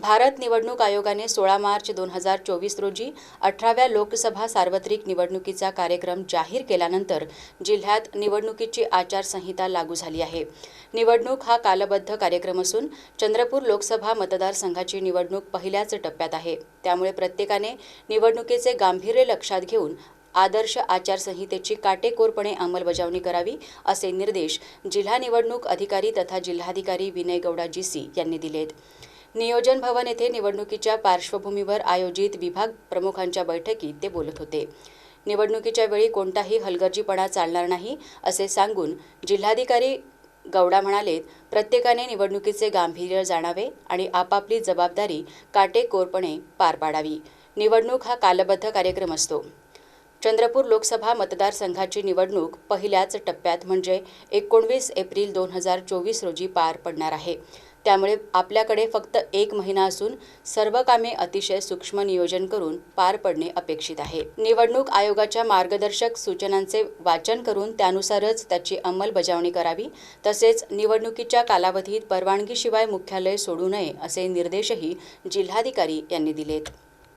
भारत निवडणूक आयोगाने सोळा मार्च दोन हजार चोवीस रोजी अठराव्या लोकसभा सार्वत्रिक निवडणुकीचा कार्यक्रम जाहीर केल्यानंतर जिल्ह्यात निवडणुकीची आचारसंहिता लागू झाली आहे. निवडणूक हा कालबद्ध कार्यक्रम असून चंद्रपूर लोकसभा मतदारसंघाची निवडणूक पहिल्याच टप्प्यात आहे. त्यामुळे प्रत्येकाने निवडणुकीचे गांभीर्य लक्षात घेऊन आदर्श आचारसंहितेची काटेकोरपणे अंमलबजावणी करावी असे निर्देश जिल्हा निवडणूक अधिकारी तथा जिल्हाधिकारी विनय गौडा जीसी यांनी दिलेत. नियोजन भवन येथे निवडणुकीच्या पार्श्वभूमीवर आयोजित विभाग प्रमुखांच्या बैठकीत ते बोलत होते. निवडणुकीच्या वेळी कोणताही हलगर्जीपणा चालणार नाही असे सांगून जिल्हाधिकारी गौडा म्हणाले प्रत्येकाने निवडणुकीचे गांभीर्य जाणावे आणि आपापली जबाबदारी काटेकोरपणे पार पाडावी. निवडणूक हा कालबद्ध कार्यक्रम असतो. चंद्रपूर लोकसभा मतदारसंघाची निवडणूक पहिल्याच टप्प्यात म्हणजे एकोणवीस एप्रिल दोन हजार चोवीस रोजी पार पडणार आहे. त्यामुळे आपल्याकडे फक्त एक महिना असून सर्व कामे अतिशय सूक्ष्म नियोजन करून पार पडणे अपेक्षित आहे. निवडणूक आयोगाच्या मार्गदर्शक सूचनांचे वाचन करून त्यानुसारच त्याची अंमलबजावणी करावी तसेच निवडणुकीच्या कालावधीत परवानगीशिवाय मुख्यालय सोडू नये असे निर्देशही जिल्हाधिकारी यांनी दिलेत.